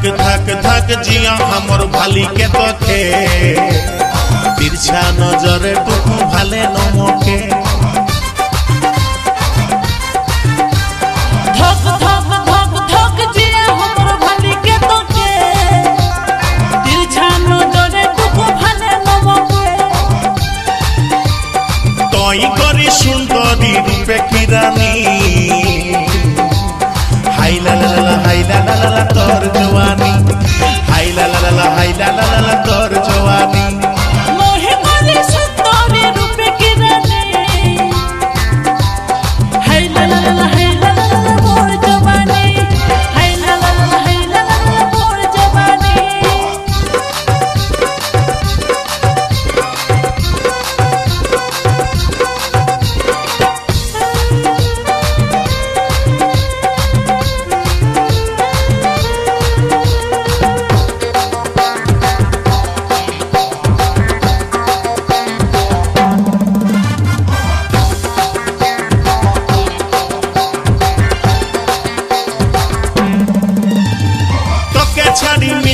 থাক থাক থাক জিয়া আমর ভালিকে তখে বিরছা নজরে টুকু ভালে নমকে। তই করি সুন্দরী রূপে কিরানী। হাই লা লা লা হাই লা লা লা তোর জোয়া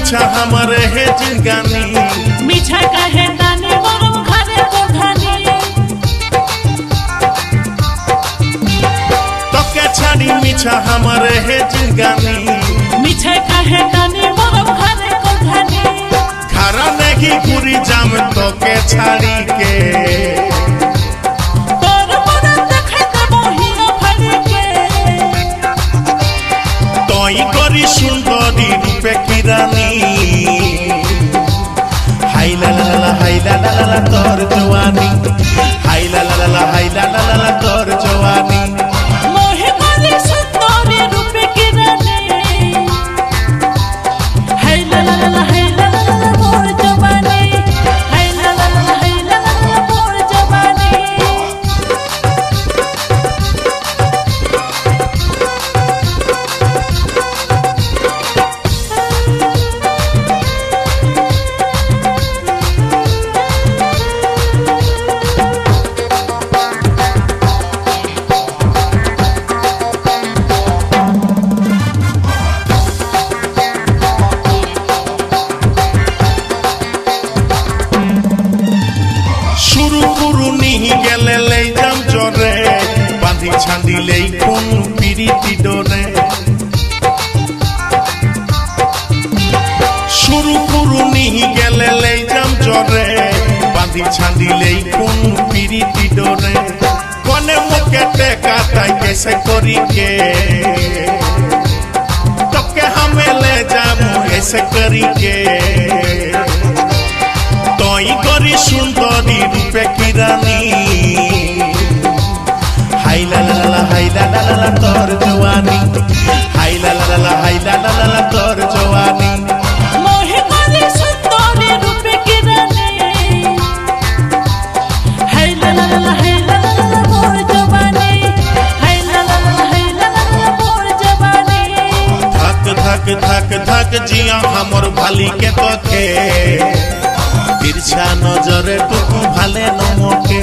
মিছা আমার হে জিগানি মিছা কাহে দানি গরম ঘরে প্রধানি। তোকে ছাড়ি মিছা আমার হে জিগানি মিছা কাহে দানি গরম ঘরে প্রধানি। খারা নেহি ঘুরি যাম তোকে ছাড়ি কে? হাইলা লা বাঁধি ছান্দিলেই কোন পিরিতি ডরে শুরু গেলে লেই যাম জরে বাঁধি ছান্দিলেই কোন কনে মুখে টেকা তাই কেসে করি কে? তোকে হামেলে যাব এসে করি কে? তই করি সুন্দরী রূপে কিরানি ধক জিয়া हमर ভালি কে তোকে তিরছা নজরে টুকু ভালে নমকে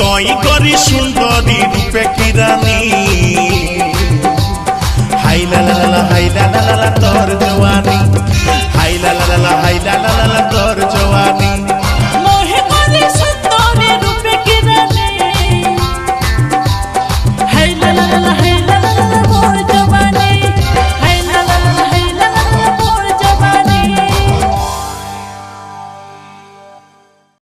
তই করি সুন্দরী রূপে কিরানি হাইলা লা লা লা, হাইলা লা লা লা তোর la la la la la